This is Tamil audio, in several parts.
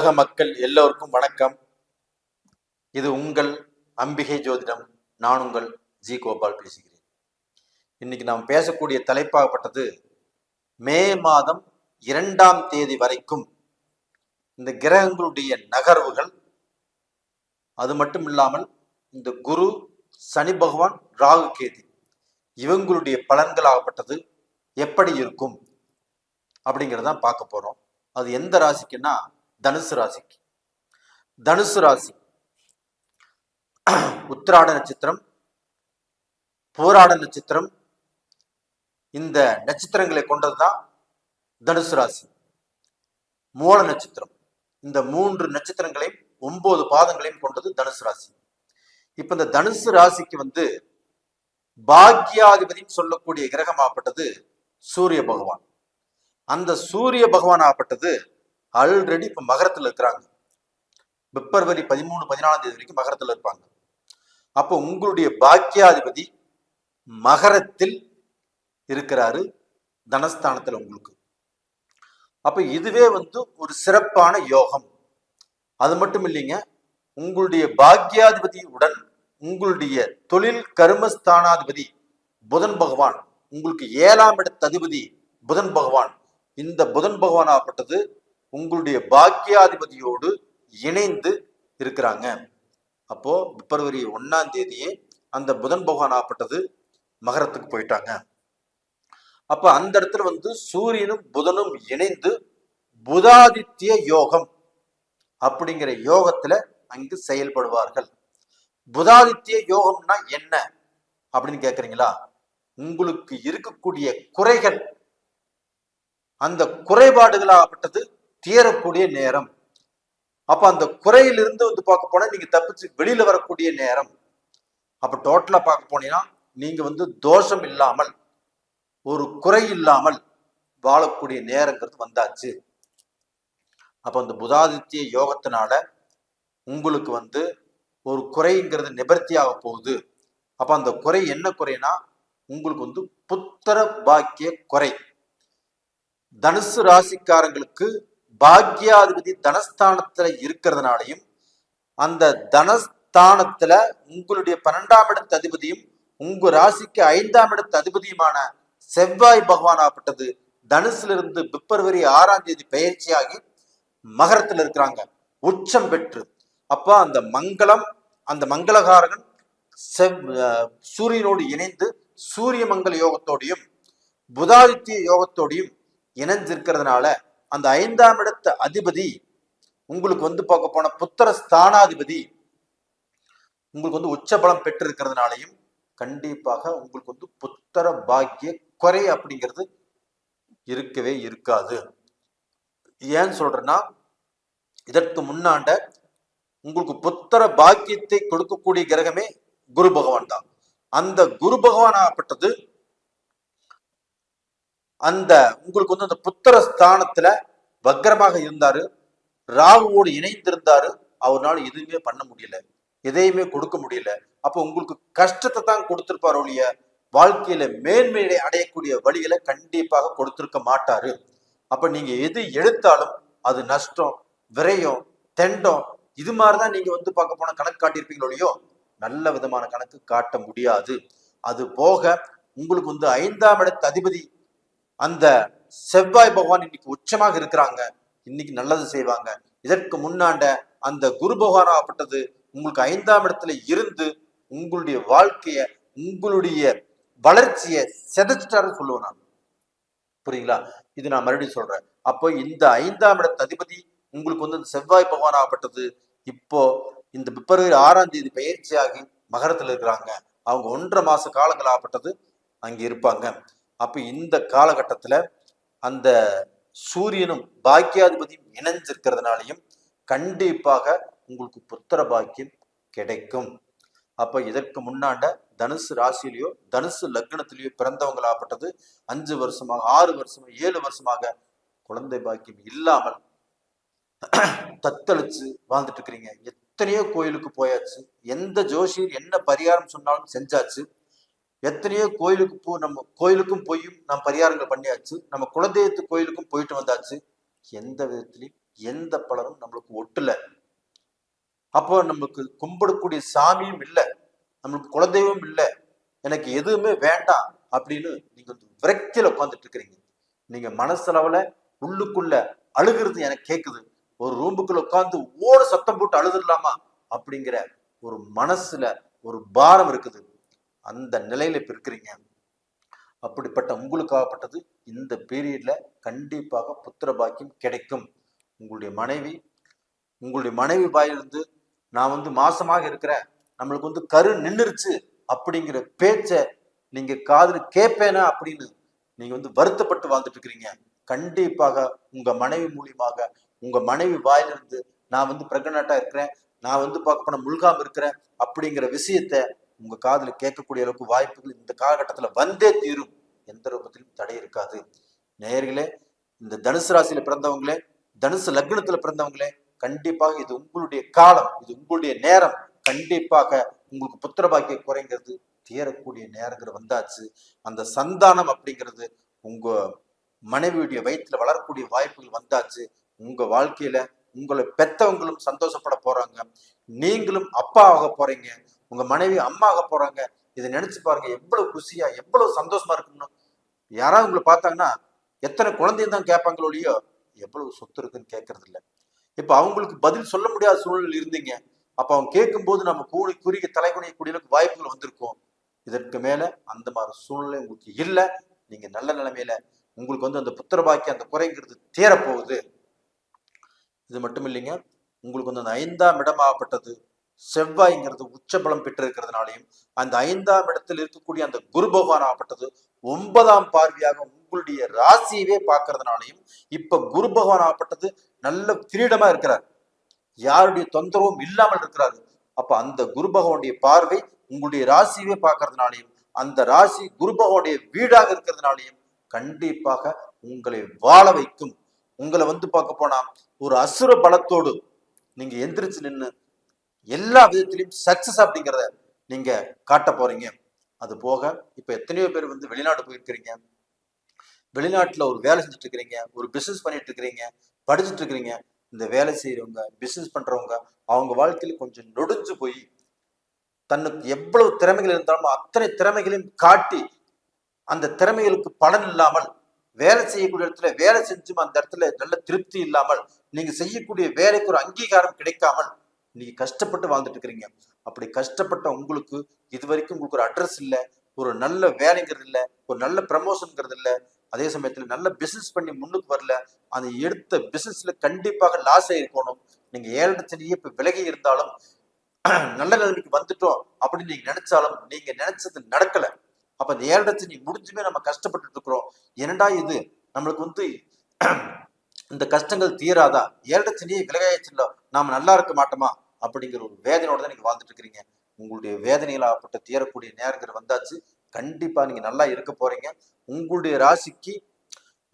உலக மக்கள் எல்லோருக்கும் வணக்கம். இது உங்கள் அம்பிகை ஜோதிடம். நான் உங்கள் ஜி கோபால் பேசுகிறேன். இன்னைக்கு நாம் பேசக்கூடிய தலைப்பாகப்பட்டது மே மாதம் இரண்டாம் தேதி வரைக்கும் இந்த கிரகங்களுடைய நகர்வுகள். அது மட்டும் இல்லாமல் இந்த குரு சனி பகவான் ராகு கேதி இவங்களுடைய பலன்களாகப்பட்டது எப்படி இருக்கும் அப்படிங்கிறதான் பார்க்க போறோம். அது எந்த ராசிக்குன்னா தனுசு ராசிக்கு. தனுசு ராசி. உத்திராட நட்சத்திரம் போராட நட்சத்திரம் இந்த நட்சத்திரங்களை கொண்டது தான் தனுசு ராசி. மூல நட்சத்திரம். இந்த மூன்று நட்சத்திரங்களையும் ஒன்பது பாதங்களையும் கொண்டது தனுசு ராசி. இப்ப இந்த தனுசு ராசிக்கு வந்து பாக்யாதிபதினு சொல்லக்கூடிய கிரகமாகப்பட்டது சூரிய பகவான். அந்த சூரிய பகவான் ஆகப்பட்டது ஆல்ரெடி இப்போ மகரத்தில் இருக்கிறாங்க. பிப்ரவரி பதிமூணு பதினாலாம் தேதி வரைக்கும் மகரத்தில் இருப்பாங்க. அப்போ உங்களுடைய பாக்கியாதிபதி மகரத்தில் இருக்கிறாரு தனஸ்தானத்தில் உங்களுக்கு. அப்போ இதுவே வந்து ஒரு சிறப்பான யோகம். அது மட்டும் இல்லைங்க உங்களுடைய பாக்யாதிபதியுடன் உங்களுடைய தொழில் கருமஸ்தானாதிபதி புதன் பகவான் உங்களுக்கு ஏழாம் இடத்த அதிபதி புதன் பகவான். இந்த புதன் பகவான் ஆகப்பட்டது உங்களுடைய பாக்கியாதிபதியோடு இணைந்து இருக்கிறாங்க. அப்போ பிப்ரவரி ஒன்னாம் தேதியே அந்த புதன் பகவான் ஆப்பட்டது மகரத்துக்கு போயிட்டாங்க. அப்ப அந்த இடத்துல வந்து சூரியனும் புதனும் இணைந்து புதாதித்ய யோகம் அப்படிங்கிற யோகத்துல அங்கு செயல்படுவார்கள். புதாதித்ய யோகம்னா என்ன அப்படின்னு கேக்குறீங்களா? உங்களுக்கு இருக்கக்கூடிய குறைகள் அந்த குறைபாடுகளாகப்பட்டது தீரக்கூடிய நேரம். அப்ப அந்த குறையிலிருந்து வந்து பார்க்க போனா நீங்க தப்பிச்சு வெளியில வரக்கூடிய நேரம். அப்ப டோட்டலா பார்க்க போனீங்கன்னா நீங்க வந்து தோஷம் இல்லாமல் ஒரு குறை இல்லாமல் வாழக்கூடிய நேரங்கிறது வந்தாச்சு. அப்ப அந்த புதாதித்ய யோகத்தினால உங்களுக்கு வந்து ஒரு குறைங்கிறது நிவர்த்தியாக போகுது. அப்ப அந்த குறை என்ன குறைனா உங்களுக்கு வந்து புத்திர பாக்கிய குறை. தனுசு ராசிக்காரங்களுக்கு பாக்யாதிபதி தனஸ்தானத்துல இருக்கிறதுனாலையும் அந்த தனஸ்தானத்துல உங்களுடைய பன்னெண்டாம் இடத்து அதிபதியும் உங்க ராசிக்கு ஐந்தாம் இடத்து அதிபதியுமான செவ்வாய் பகவான் ஆகப்பட்டது. தனுசுல இருந்து பிப்ரவரி ஆறாம் தேதி பயிற்சியாகி மகரத்துல இருக்கிறாங்க. உச்சம் பெற்று. அப்ப அந்த மங்களம் அந்த மங்களகாரகன் செவ் சூரியனோடு இணைந்து சூரிய மங்கள யோகத்தோடையும் புதாதித்ய யோகத்தோடையும் இணைஞ்சிருக்கிறதுனால அந்த ஐந்தாம் இடத்து அதிபதி உங்களுக்கு வந்து பார்க்க போன புத்திர ஸ்தானாதிபதி உங்களுக்கு வந்து உச்சபலம் பெற்று இருக்கிறதுனாலையும் கண்டிப்பாக உங்களுக்கு வந்து புத்திர பாக்கிய குறை அப்படிங்கிறது இருக்கவே இருக்காது. ஏன் சொல்றேன்னா இதற்கு முன்னாண்ட உங்களுக்கு புத்திர பாக்கியத்தை கொடுக்கக்கூடிய கிரகமே குரு பகவான் தான். அந்த குரு பகவானாகப்பட்டது அந்த உங்களுக்கு வந்து அந்த புத்திர ஸ்தானத்துல வக்கரமாக இருந்தாரு ராகுவோடு இணைந்திருந்தாரு அவரால் எதுவுமே பண்ண முடியல எதையுமே கொடுக்க முடியல. அப்போ உங்களுக்கு கஷ்டத்தை தான் கொடுத்திருப்பார் ஒழிய வாழ்க்கையில மேன்மையை அடையக்கூடிய வழிகளை கண்டிப்பாக கொடுத்திருக்க மாட்டாரு. அப்ப நீங்க எது எடுத்தாலும் அது நஷ்டம் விரயம் தெண்டம் இது மாதிரிதான் நீங்க வந்து பார்க்க போன கணக்கு காட்டியிருப்பீங்களோ இல்லையோ நல்ல விதமான கணக்கு காட்ட முடியாது. அது போக உங்களுக்கு வந்து ஐந்தாம் இடத்து அதிபதி அந்த செவ்வாய் பகவான் இன்னைக்கு உச்சமாக இருக்கிறாங்க. இன்னைக்கு நல்லது செய்வாங்க. இதற்கு முன்னாண்ட அந்த குரு பகவான் ஆகப்பட்டது உங்களுக்கு ஐந்தாம் இடத்துல இருந்து உங்களுடைய வாழ்க்கைய உங்களுடைய வளர்ச்சியை செதைச்சிட்டாருன்னு சொல்லுவேன் நான். புரியுங்களா? இது நான் மறுபடியும் சொல்றேன். அப்போ இந்த ஐந்தாம் இடத்து அதிபதி உங்களுக்கு வந்து இந்த செவ்வாய் பகவான் ஆகப்பட்டது. இப்போ இந்த பிப்ரவரி ஆறாம் தேதி பயிற்சியாகி மகரத்தில் இருக்கிறாங்க. அவங்க ஒன்றரை மாச காலங்கள் ஆகப்பட்டது. அங்கே இருப்பாங்க. அப்போ இந்த காலகட்டத்தில் அந்த சூரியனும் பாக்கியாதிபதியும் இணைஞ்சிருக்கிறதுனாலையும் கண்டிப்பாக உங்களுக்கு புத்திர பாக்கியம் கிடைக்கும். அப்போ இதற்கு முன்னாண்ட தனுசு ராசியிலையோ தனுசு லக்னத்திலேயோ பிறந்தவங்களாகப்பட்டது அஞ்சு வருஷமாக ஆறு வருஷமாக ஏழு வருஷமாக குழந்தை பாக்கியம் இல்லாமல் தத்தளிச்சு வாழ்ந்துட்டு இருக்கிறீங்க. எத்தனையோ கோயிலுக்கு போயாச்சு. எந்த ஜோஷியர் என்ன பரிகாரம் சொன்னாலும் செஞ்சாச்சு. எத்தனையோ கோயிலுக்கு போ நம்ம கோயிலுக்கும் போயும் நம்ம பரிகாரங்கள் பண்ணியாச்சு. நம்ம குலதெய்வத்து கோயிலுக்கும் போயிட்டு வந்தாச்சு. எந்த விதத்திலையும் எந்த பலனும் நம்மளுக்கு ஒட்டல. அப்போ நம்மளுக்கு கும்பிடக்கூடிய சாமியும் இல்லை. நம்மளுக்கு குலதெய்வம் இல்லை. எனக்கு எதுவுமே வேண்டாம் அப்படின்னு நீங்க விரக்தியில உட்காந்துட்டு இருக்கிறீங்க. நீங்க மனசளவுல உள்ளுக்குள்ள அழுகிறது எனக்கு கேக்குது. ஒரு ரூமுக்குள்ள உட்காந்து ஓட சத்தம் போட்டு அழுதுடலாமா? அப்படிங்கிற ஒரு மனசுல ஒரு பாரம் இருக்குது. அந்த நிலையில இப்ப இருக்கிறீங்க. அப்படிப்பட்ட உங்களுக்காகப்பட்டது இந்த பீரியட்ல கண்டிப்பாக புத்திர பாக்கியம் கிடைக்கும். உங்களுடைய மனைவி உங்களுடைய மனைவி வாயிலிருந்து நான் வந்து மாசமாக இருக்கிறேன் நம்மளுக்கு வந்து கரு நின்னுருச்சு அப்படிங்கிற பேச்ச நீங்க காதல் கேட்பேனா அப்படின்னு நீங்க வந்து வருத்தப்பட்டு வாழ்ந்துட்டு இருக்கிறீங்க. கண்டிப்பாக உங்க மனைவி மூலியமாக உங்க மனைவி வாயிலிருந்து நான் வந்து பிரெக்னண்டா இருக்கிறேன் நான் வந்து பார்க்க போன முழுகாம இருக்கிறேன் அப்படிங்கிற விஷயத்த உங்க காதில் கேட்கக்கூடிய அளவுக்கு வாய்ப்புகள் இந்த காலகட்டத்தில் வந்தே தீரும். எந்த ரூபத்திலும் தடை இருக்காது. நேயர்களே இந்த தனுசு ராசியில பிறந்தவங்களே தனுசு லக்னத்துல பிறந்தவங்களே கண்டிப்பாக இது உங்களுடைய காலம் இது உங்களுடைய நேரம். கண்டிப்பாக உங்களுக்கு புத்திர பாக்கிய குறைங்கிறது தீரக்கூடிய நேரங்கிற வந்தாச்சு. அந்த சந்தானம் அப்படிங்கிறது உங்க மனைவியுடைய வயிற்றுல வளரக்கூடிய வாய்ப்புகள் வந்தாச்சு. உங்க வாழ்க்கையில உங்களை பெத்தவங்களும் சந்தோஷப்பட போறாங்க. நீங்களும் அப்பா ஆக போறீங்க. உங்க மனைவி அம்மாக போறாங்க. இதை நினைச்சு பாருங்க. எவ்வளவு குஷியா எவ்வளவு சந்தோஷமா இருக்கும்னு. யாராவது உங்களை பார்த்தாங்கன்னா எத்தனை குழந்தையும் தான் கேட்பாங்களோ இல்லையோ எவ்வளவு சொத்து இருக்குன்னு கேட்கறது இல்லை. இப்போ அவங்களுக்கு பதில் சொல்ல முடியாத சூழ்நிலை இருந்தீங்க. அப்போ அவங்க கேட்கும்போது நம்ம கூடி குறுகி தலைகுனிய அளவுக்கு வாய்ப்புகள் வந்திருக்கும். இதற்கு மேல அந்த மாதிரி சூழ்நிலை உங்களுக்கு இல்லை. நீங்க நல்ல நிலைமையில உங்களுக்கு வந்து அந்த புத்திர பாக்கி அந்த குறைங்கிறது தேரப்போகுது. இது மட்டும் இல்லைங்க. உங்களுக்கு வந்து அந்த ஐந்தாம் இடமாகப்பட்டது. செவ்வாய்ங்கிறது உச்சபலம் பெற்றிருக்கிறதுனாலையும் அந்த ஐந்தாம் இடத்தில் இருக்கக்கூடிய அந்த குரு பகவான் ஆப்பட்டது ஒன்பதாம் பார்வையாக உங்களுடைய ராசியவே பார்க்கறதுனாலையும் இப்ப குரு பகவான் ஆப்பட்டது நல்ல கிரீடமா இருக்கிறார். யாருடைய தொந்தரவும் இல்லாமல் இருக்கிறாரு. அப்ப அந்த குரு பகவானுடைய பார்வை உங்களுடைய ராசியவே பார்க்கறதுனாலையும் அந்த ராசி குரு பகவானுடைய வீடாக இருக்கிறதுனாலையும் கண்டிப்பாக உங்களை வாழ வைக்கும். உங்களை வந்து பார்க்க போனா ஒரு அசுர பலத்தோடு நீங்க எந்திரிச்சு நின்று எல்லா விதத்திலையும் சக்சஸ் அப்படிங்கிறத நீங்க காட்ட போறீங்க. அது போக இப்ப எத்தனையோ பேர் வந்து வெளிநாடு போயிருக்கிறீங்க. வெளிநாட்டுல ஒரு வேலை செஞ்சுட்டு இருக்கிறீங்க ஒரு பிசினஸ் பண்ணிட்டு இருக்கிறீங்க படிச்சுட்டு இருக்கிறீங்க இந்த வேலை செய்யறவங்க பிசினஸ் பண்றவங்க அவங்க வாழ்க்கையில கொஞ்சம் நொடிஞ்சு போய் தன்னுக்கு எவ்வளவு திறமைகள் இருந்தாலும் அத்தனை திறமைகளையும் காட்டி அந்த திறமைகளுக்கு பலன் இல்லாமல் வேலை செய்யக்கூடிய இடத்துல வேலை செஞ்சும் அந்த இடத்துல நல்ல திருப்தி இல்லாமல் நீங்க செய்யக்கூடிய வேலைக்கு ஒரு அங்கீகாரம் கிடைக்காமல் இன்னைக்கு கஷ்டப்பட்டு வாழ்ந்துட்டு இருக்கிறீங்க அப்படி கஷ்டப்பட்ட உங்களுக்கு இது வரைக்கும் உங்களுக்கு ஒரு அட்ரஸ் இல்லை ஒரு நல்ல வேலைங்கிறது இல்லை ஒரு நல்ல ப்ரமோஷன்ங்கிறது இல்லை அதே சமயத்தில் நல்ல பிசினஸ் பண்ணி முன்னுக்கு வரல அந்த எடுத்த பிசினஸ்ல கண்டிப்பாக லாஸ் ஆகிருக்கணும் நீங்க ஏழு இப்ப விலகி இருந்தாலும் நல்ல நிலைமைக்கு வந்துட்டோம் அப்படின்னு நீங்க நினைச்சாலும் நீங்க நினைச்சது நடக்கல. அப்ப அந்த ஏழரை நீ முடிஞ்சுமே நம்ம கஷ்டப்பட்டுட்டு இருக்கிறோம். என்னடா இது? நம்மளுக்கு வந்து இந்த கஷ்டங்கள் தீராதா? ஏழரை சனியை விலகாயிச்சுல நாம நல்லா இருக்க மாட்டோமா? அப்படிங்கிற ஒரு வேதனையோட தான் நீங்க வாழ்ந்துட்டு இருக்கிறீங்க. உங்களுடைய வேதனைகளாகப்பட்ட தீரக்கூடிய நேரங்கள் வந்தாச்சு. கண்டிப்பா நீங்க நல்லா இருக்க போறீங்க. உங்களுடைய ராசிக்கு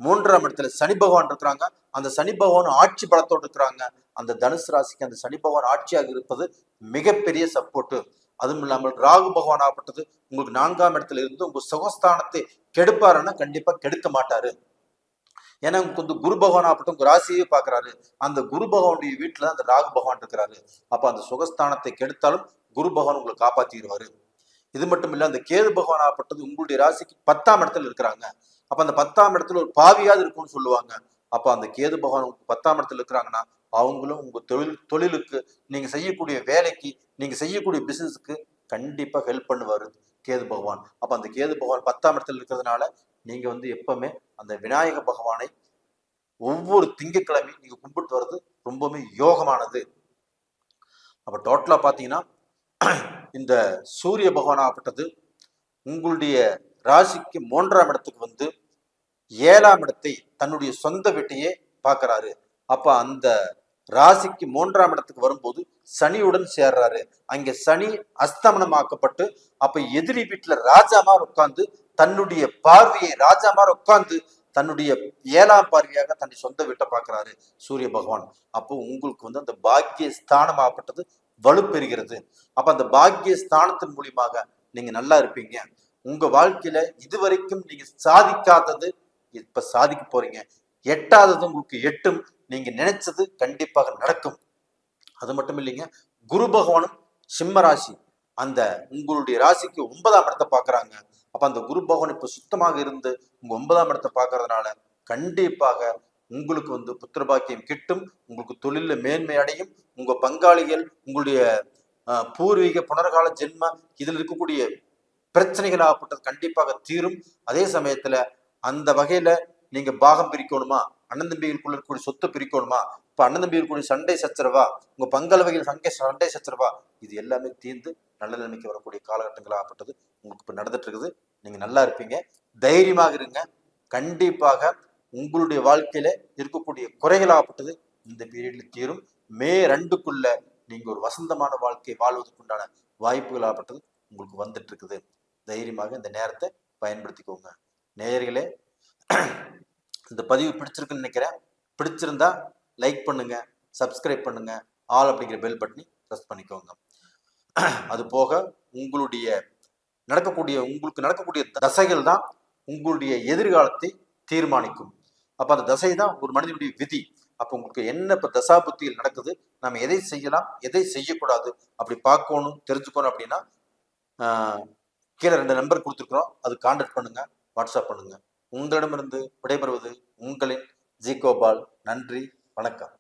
மூன்றாம் இடத்துல சனி பகவான் இருக்கிறாங்க. அந்த சனி பகவான் ஆட்சி பலத்தோடு இருக்கிறாங்க. அந்த தனுசு ராசிக்கு அந்த சனி பகவான் ஆட்சியாக இருப்பது மிகப்பெரிய சப்போர்ட்டு அதுவும் இல்லாமல் ராகு பகவான் ஆகப்பட்டது. உங்களுக்கு நான்காம் இடத்துல இருந்து உங்க சுகஸ்தானத்தை கெடுப்பாருன்னா கண்டிப்பா கெடுக்க மாட்டாரு. ஏன்னா உங்களுக்கு வந்து குரு பகவான் ஆகப்பட்டும் உங்க ராசியே பாக்குறாரு அந்த குரு பகவானுடைய வீட்டுல அந்த ராகு பகவான் இருக்கிறாரு. அப்ப அந்த சுகஸ்தானத்தை கெடுத்தாலும் குரு பகவான் உங்களை காப்பாத்திடுவாரு. இது மட்டும் இல்ல அந்த கேது பகவான் ஆகப்பட்டது உங்களுடைய ராசிக்கு பத்தாம் இடத்துல இருக்கிறாங்க. அப்ப அந்த பத்தாம் இடத்துல ஒரு பாவியாவது இருக்கும்னு சொல்லுவாங்க. அப்ப அந்த கேது பகவான் பத்தாம் இடத்துல இருக்கிறாங்கன்னா அவங்களும் உங்க தொழில் தொழிலுக்கு நீங்க செய்யக்கூடிய வேலைக்கு நீங்க செய்யக்கூடிய பிசினஸ்க்கு கண்டிப்பா ஹெல்ப் பண்ணுவாரு கேது பகவான். அப்ப அந்த கேது பகவான் பத்தாம் இடத்துல இருக்கிறதுனால நீங்க வந்து எப்பவுமே அந்த விநாயக பகவானை ஒவ்வொரு திங்கட்கிழமையும் நீங்க கும்பிட்டு வர்றது ரொம்பவுமே யோகமானது. அப்ப டோட்டலா பாத்தீங்கன்னா இந்த சூரிய பகவானாகப்பட்டது உங்களுடைய ராசிக்கு மூன்றாம் இடத்துக்கு வந்து ஏழாம் இடத்தை தன்னுடைய சொந்த வீட்டையே பார்க்கறாரு. அப்ப அந்த ராசிக்கு மூன்றாம் இடத்துக்கு வரும்போது சனியுடன் சேர்றாரு. அங்க சனி அஸ்தமனமாக்கப்பட்டு அப்ப எதிரி வீட்டுல ராஜாமார் உட்கார்ந்து தன்னுடைய பார்வையை ராஜாமார் உட்கார்ந்து தன்னுடைய ஏழாம் பார்வையாக தன்னுடைய சொந்த வீட்டை பார்க்கறாரு சூரிய பகவான். அப்போ உங்களுக்கு வந்து அந்த பாக்கிய ஸ்தானமாகப்பட்டது வலுப்பெறுகிறது. அப்ப அந்த பாக்கிய ஸ்தானத்தின் மூலியமாக நீங்க நல்லா இருப்பீங்க. உங்க வாழ்க்கையில இதுவரைக்கும் நீங்க சாதிக்காதது இப்ப சாதிக்க போறீங்க. எட்டாதது உங்களுக்கு எட்டும். நீங்க நினைச்சது கண்டிப்பாக நடக்கும். அது மட்டும் இல்லைங்க குரு பகவானும் சிம்ம ராசி. அந்த உங்களுடைய ராசிக்கு ஒன்பதாம் இடத்தை பார்க்கறாங்க. அப்ப அந்த குரு பகவான் இப்போ சுத்தமாக இருந்து உங்க ஒன்பதாம் இடத்தை பார்க்கறதுனால கண்டிப்பாக உங்களுக்கு வந்து புத்திரபாக்கியம் கிட்டும் உங்களுக்கு தொழில மேன்மை அடையும். உங்க பங்காளிகள் உங்களுடைய பூர்வீக புனர்கால ஜென்ம இதில் இருக்கக்கூடிய பிரச்சனைகள் ஆகப்பட்டது கண்டிப்பாக தீரும். அதே சமயத்துல அந்த வகையில நீங்க பாகம் பிரிக்கணுமா? அண்ணன் தம்பிகளுக்குள்ள இருக்கக்கூடிய சொத்து பிரிக்கணுமா? இப்ப அண்ணன் இருக்கக்கூடிய சண்டை சச்சரவா உங்க பங்களவையில் வகையில் சண்டை சண்டை சச்சரவா இது எல்லாமே தீர்ந்து நல்ல நிலைமைக்கு வரக்கூடிய காலகட்டங்கள் ஆகப்பட்டது. உங்களுக்கு இப்ப நடந்துட்டு இருக்குது. நீங்க நல்லா இருப்பீங்க. தைரியமாக இருங்க. கண்டிப்பாக உங்களுடைய வாழ்க்கையில இருக்கக்கூடிய குறைகள் ஆகப்பட்டது. இந்த பீரியட்ல தீரும். மே ரெண்டுக்குள்ள நீங்க ஒரு வசந்தமான வாழ்க்கையை வாழ்வதற்குண்டான வாய்ப்புகள் ஆகப்பட்டது. உங்களுக்கு வந்துட்டு இருக்குது. தைரியமாக இந்த நேரத்தை பயன்படுத்திக்கோங்க. நேயர்களே இந்த பதிவு பிடிச்சிருக்குன்னு நினைக்கிறேன். பிடிச்சிருந்தா லைக் பண்ணுங்க சப்ஸ்கிரைப் பண்ணுங்க ஆல் அப்படிங்கிற பெல் பட்டனி ப்ரெஸ் பண்ணிக்கோங்க. அது போக உங்களுடைய நடக்கக்கூடிய உங்களுக்கு நடக்கக்கூடிய தசைகள் தான் உங்களுடைய எதிர்காலத்தை தீர்மானிக்கும். அப்போ அந்த தசை தான் ஒரு மனிதனுடைய விதி. அப்போ உங்களுக்கு என்ன இப்போ தசா புத்தியில் நடக்குது நம்ம எதை செய்யலாம் எதை செய்யக்கூடாது அப்படி பார்க்கணும் தெரிஞ்சுக்கணும் அப்படின்னா கீழே ரெண்டு நம்பர் கொடுத்துருக்குறோம். அது கான்டாக்ட் பண்ணுங்க வாட்ஸ்அப் பண்ணுங்க. உங்களிடமிருந்து விடைபெறுவது உங்களின் ஜி கோபால். நன்றி. வணக்கம்.